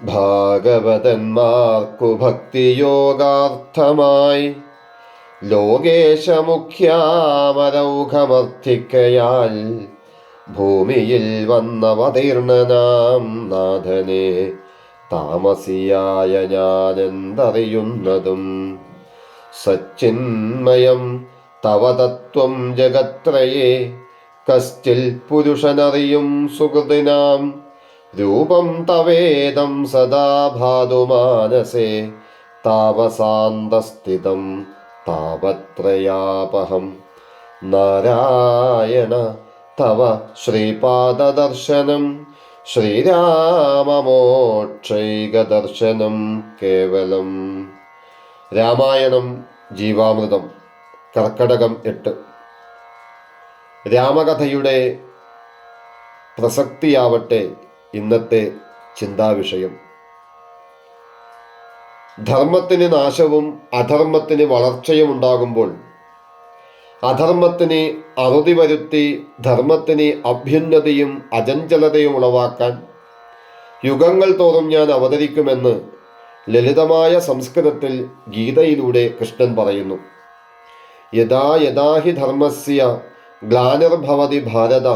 ഭാഗവതന്മാർക്കു ഭക്തിയോഗാർത്ഥമായി ലോകേശമുഖ്യാമരൗഘമർത്ഥിക്കയാൽ ഭൂമിയിൽ വന്നവതീർണനാം നാഥനെ താമസിയായ ഞാനെന്തറിയുന്നതും സച്ചിന്മയം തവ തത്വം ജഗത്രയെ കസ്റ്റിൽ പുരുഷനറിയും സുഹൃതിനാം രൂപം തവേദം സദാ ഭാതുമാനസേ താപസാന്തസ്ഥിതം താപത്രയാപഹം. നാരായണ തവ ശ്രീപാദദർശനം. ശ്രീരാമമോക്ഷൈകദർശനം കേവലം. രാമായണം ജീവാമൃതം. കർക്കടകം എട്ട്. രാമകഥയുടെ പ്രസക്തിയാവട്ടെ ഇന്നത്തെ ചിന്താവിഷയം. ധർമ്മത്തിന് നാശവും അധർമ്മത്തിന് വളർച്ചയും ഉണ്ടാകുമ്പോൾ അധർമ്മത്തിന് അറുതി വരുത്തി ധർമ്മത്തിന് അഭ്യുന്നതിയും അചഞ്ചലതയും ഉളവാക്കാൻ യുഗങ്ങൾ തോറും ഞാൻ അവതരിക്കുമെന്ന് ലളിതമായ സംസ്കൃതത്തിൽ ഗീതയിലൂടെ കൃഷ്ണൻ പറയുന്നു. യഥാ യഥാഹി ധർമ്മസ്യ ഗ്ലാനിർഭവതി ഭാരത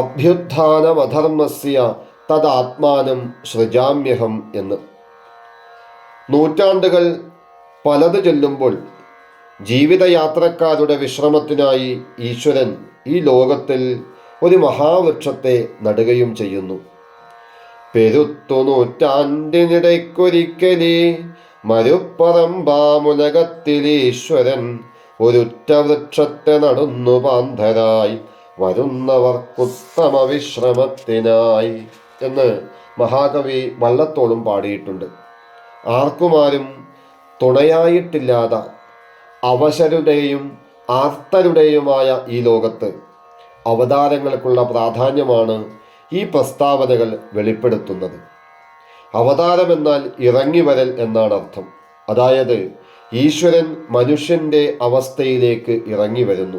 അഭ്യുത്ഥാനമധർമ്മസ്യ തദാത്മാനം സൃജാമ്യഹം എന്ന്. നൂറ്റാണ്ടുകൾ പലത് ചൊല്ലുമ്പോൾ ജീവിതയാത്രക്കാരുടെ വിശ്രമത്തിനായി ഈശ്വരൻ ഈ ലോകത്തിൽ ഒരു മഹാവൃക്ഷത്തെ നടുകയും ചെയ്യുന്നു. പെരുത്തു നൂറ്റാണ്ടിനിടയ്ക്കൊരിക്കലേ മരുപ്പറമ്പാമുലകത്തിലീശ്വരൻ ഒരുറ്റ വൃക്ഷത്തെ നടന്നു പാന്ധരായി. വരുന്നവർക്കുത്തമ വിശ്രമത്തിനായി. എന്ന് മഹാകവി വള്ളത്തോളും പാടിയിട്ടുണ്ട്. ആർക്കുമാരും തുണയായിട്ടില്ലാതെ അവശരുടെയും ആർത്തരുടെയുമായ ഈ ലോകത്ത് അവതാരങ്ങൾക്കുള്ള പ്രാധാന്യമാണ് ഈ പ്രസ്താവനകൾ വെളിപ്പെടുത്തുന്നത്. അവതാരമെന്നാൽ ഇറങ്ങി വരൽ എന്നാണ് അർത്ഥം. അതായത് ഈശ്വരൻ മനുഷ്യന്റെ അവസ്ഥയിലേക്ക് ഇറങ്ങി വരുന്നു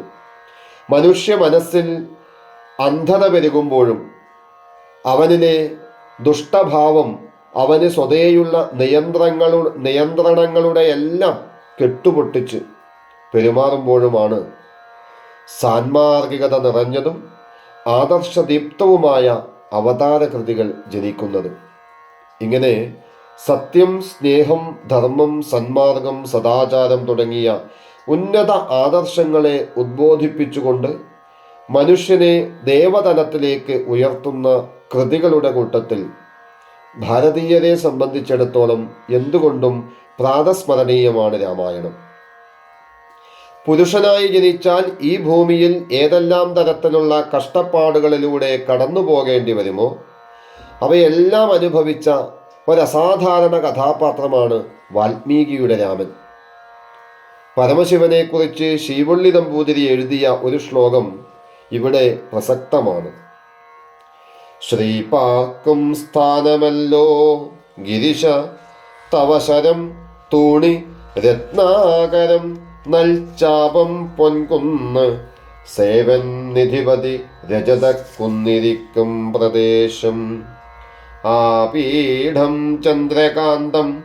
മനുഷ്യ മനസ്സിൽ അന്ധത പെരുകുമ്പോഴും അവനിലെ ദുഷ്ടഭാവം അവന് സ്വതേയുള്ള നിയന്ത്രണങ്ങളുടെ നിയന്ത്രണങ്ങളുടെ എല്ലാം കെട്ടുപൊട്ടിച്ച് പെരുമാറുമ്പോഴുമാണ് സാൻമാർഗികത നിറഞ്ഞതും ആദർശദീപ്തവുമായ അവതാരകൃതികൾ ജനിക്കുന്നത്. ഇങ്ങനെ സത്യം സ്നേഹം ധർമ്മം സന്മാർഗം സദാചാരം തുടങ്ങിയ ഉന്നത ആദർശങ്ങളെ ഉദ്ബോധിപ്പിച്ചുകൊണ്ട് മനുഷ്യനെ ദേവതലത്തിലേക്ക് ഉയർത്തുന്ന കൃതികളുടെ കൂട്ടത്തിൽ ഭാരതീയരെ സംബന്ധിച്ചിടത്തോളം എന്തുകൊണ്ടും പ്രാതസ്മരണീയമാണ് രാമായണം. പുരുഷനായി ജനിച്ചാൽ ഈ ഭൂമിയിൽ ഏതെല്ലാം തരത്തിലുള്ള കഷ്ടപ്പാടുകളിലൂടെ കടന്നു പോകേണ്ടി വരുമോ? അവയെല്ലാം അനുഭവിച്ച ഒരസാധാരണ കഥാപാത്രമാണ് വാൽമീകിയുടെ രാമൻ. പരമശിവനെക്കുറിച്ച് ശീവള്ളി നമ്പൂതിരി എഴുതിയ ഒരു ശ്ലോകം ഇവിടെ പ്രസക്തമാണ്. ശ്രീപാക്കും സ്ഥാനമല്ലോ. ഗിരിശ തവശരം തൂണി രത്നാകരം നൽചാപം പൊൻകുന്ന് സേവൻ നിധിപതി രജത കുന്നിരിക്കും പ്രദേശം. ആ പീഠം ചന്ദ്രകാന്തം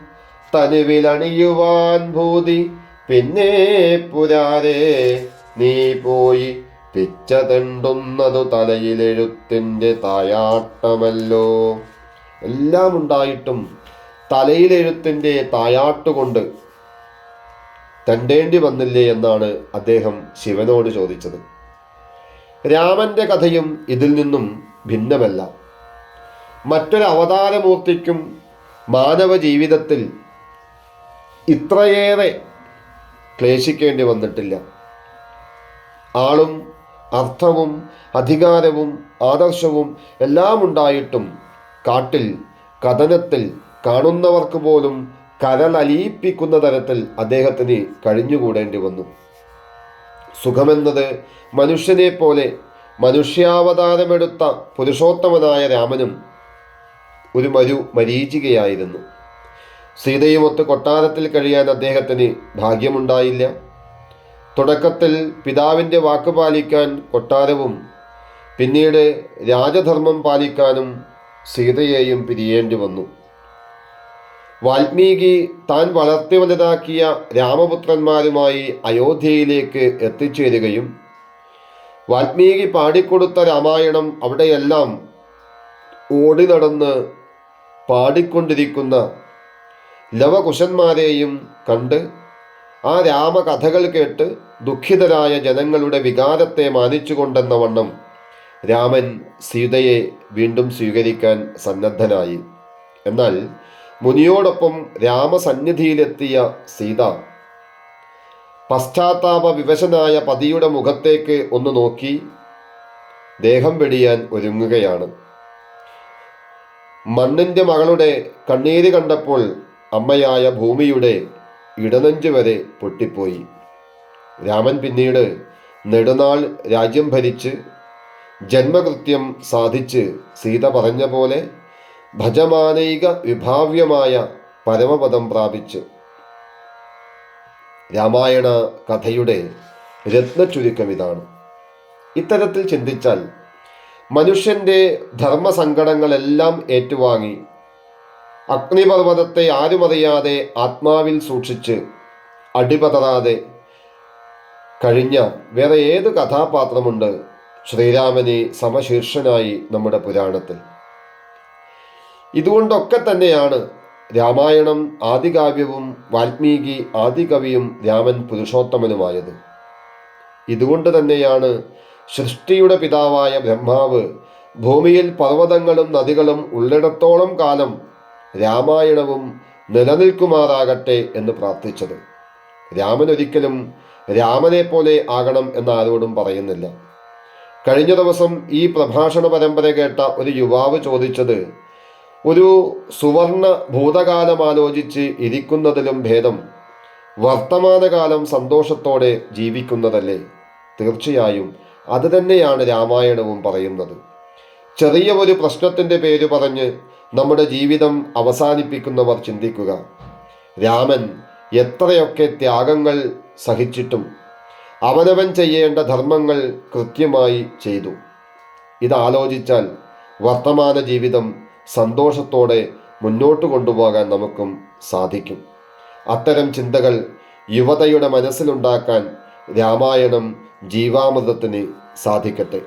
തനുവിലണിയുവാൻ ഭൂതി. പിന്നെ പുരാരേ നീ പോയി പിച്ച തെണ്ടുന്നതു തലയിലെഴുത്തിന്റെ തായാട്ടമല്ലോ. എല്ലാം ഉണ്ടായിട്ടും തലയിലെഴുത്തിന്റെ തായാട്ടുകൊണ്ട് തെണ്ടേണ്ടി വന്നില്ലേ എന്നാണ് അദ്ദേഹം ശിവനോട് ചോദിച്ചത്. രാമന്റെ കഥയും ഇതിൽ നിന്നും ഭിന്നമല്ല. മറ്റൊരു അവതാരമൂർത്തിക്കും മാനവ ജീവിതത്തിൽ ഇത്രയേറെ ക്ലേശിക്കേണ്ടി വന്നിട്ടില്ല. ആളും അർത്ഥവും അധികാരവും ആദർശവും എല്ലാം ഉണ്ടായിട്ടും കാട്ടിൽ കഥനത്തിൽ കാണുന്നവർക്ക് പോലും കരളലിയിപ്പിക്കുന്ന തരത്തിൽ അദ്ദേഹത്തിന് കഴിഞ്ഞുകൂടേണ്ടി വന്നു. സുഖമെന്നത് മനുഷ്യനെ പോലെ മനുഷ്യാവതാരമെടുത്ത പുരുഷോത്തമനായ രാമനും ഒരു മരു മരീചികയായിരുന്നു. സീതയുമൊത്ത് കൊട്ടാരത്തിൽ കഴിയാൻ അദ്ദേഹത്തിന് ഭാഗ്യമുണ്ടായില്ല. തുടക്കത്തിൽ പിതാവിന്റെ വാക്ക് പാലിക്കാൻ കൊട്ടാരവും പിന്നീട് രാജധർമ്മം പാലിക്കാനും സീതയെയും പിരിയേണ്ടി വന്നു. വാൽമീകി താൻ വളർത്തി വലുതാക്കിയ രാമപുത്രന്മാരുമായി അയോധ്യയിലേക്ക് എത്തിച്ചേരുകയും വാൽമീകി പാടിക്കൊടുത്ത രാമായണം അവിടെയെല്ലാം ഓടി നടന്ന് പാടിക്കൊണ്ടിരിക്കുന്ന ലവകുശന്മാരെയും കണ്ട് ആ രാമകഥകൾ കേട്ട് ദുഃഖിതരായ ജനങ്ങളുടെ വികാരത്തെ മാനിച്ചുകൊണ്ടെന്ന വണ്ണം രാമൻ സീതയെ വീണ്ടും സ്വീകരിക്കാൻ സന്നദ്ധനായി. എന്നാൽ മുനിയോടൊപ്പം രാമസന്നിധിയിലെത്തിയ സീത പശ്ചാത്താപ വിവശനായ പതിയുടെ മുഖത്തേക്ക് ഒന്ന് നോക്കി ദേഹം വെടിയാൻ ഒരുങ്ങുകയാണ്. മണ്ണിന്റെ മകളുടെ കണ്ണീര് കണ്ടപ്പോൾ അമ്മയായ ഭൂമിയുടെ ഇടനെഞ്ച് വരെ പൊട്ടിപ്പോയി. രാമൻ പിന്നീട് നെടുനാൾ രാജ്യം ഭരിച്ച് ജന്മകൃത്യം സാധിച്ച് സീത പറഞ്ഞ പോലെ ഭജമാനൈക വിഭാവ്യമായ പരമപദം പ്രാപിച്ചു. രാമായണ കഥയുടെ രത്നചുരുക്കം ഇതാണ്. ഇത്തരത്തിൽ ചിന്തിച്ചാൽ മനുഷ്യന്റെ ധർമ്മസങ്കടങ്ങളെല്ലാം ഏറ്റുവാങ്ങി അഗ്നിപർവതത്തെ ആരുമറിയാതെ ആത്മാവിൽ സൂക്ഷിച്ച് അടിപതറാതെ കഴിഞ്ഞ വേറെ ഏത് കഥാപാത്രമുണ്ട് ശ്രീരാമനെ സമശീർഷനായി നമ്മുടെ പുരാണത്തിൽ? ഇതുകൊണ്ടൊക്കെ തന്നെയാണ് രാമായണം ആദികാവ്യവും വാൽമീകി ആദികവിയും രാമൻ പുരുഷോത്തമനുമായത്. ഇതുകൊണ്ട് തന്നെയാണ് സൃഷ്ടിയുടെ പിതാവായ ബ്രഹ്മാവ് ഭൂമിയിൽ പർവതങ്ങളും നദികളും ഉള്ളിടത്തോളം കാലം രാമായണവും നിലനിൽക്കുമാറാകട്ടെ എന്ന് പ്രാർത്ഥിച്ചത്. രാമൻ ഒരിക്കലും രാമനെ പോലെ ആകണം എന്ന് ആരോടും പറയുന്നില്ല. കഴിഞ്ഞ ദിവസം ഈ പ്രഭാഷണ പരമ്പര കേട്ട ഒരു യുവാവ് ചോദിച്ചത് ഒരു സുവർണ ഭൂതകാലം ആലോചിച്ച് ഇരിക്കുന്നതിലും ഭേദം വർത്തമാനകാലം സന്തോഷത്തോടെ ജീവിക്കുന്നതല്ലേ? തീർച്ചയായും അത് തന്നെയാണ് രാമായണവും പറയുന്നത്. ചെറിയ ഒരു പ്രശ്നത്തിന്റെ പേര് പറഞ്ഞ് നമ്മുടെ ജീവിതം അവസാനിപ്പിക്കുന്നവർ ചിന്തിക്കുക. രാമൻ എത്രയൊക്കെ ത്യാഗങ്ങൾ സഹിച്ചിട്ടും അവനവൻ ചെയ്യേണ്ട ധർമ്മങ്ങൾ കൃത്യമായി ചെയ്തു. ഇതാലോചിച്ചാൽ വർത്തമാന ജീവിതം സന്തോഷത്തോടെ മുന്നോട്ട് കൊണ്ടുപോകാൻ നമുക്കും സാധിക്കും. അത്തരം ചിന്തകൾ യുവതയുടെ മനസ്സിലുണ്ടാക്കാൻ രാമായണം ജീവാമൃതത്തിന് സാധിക്കട്ടെ.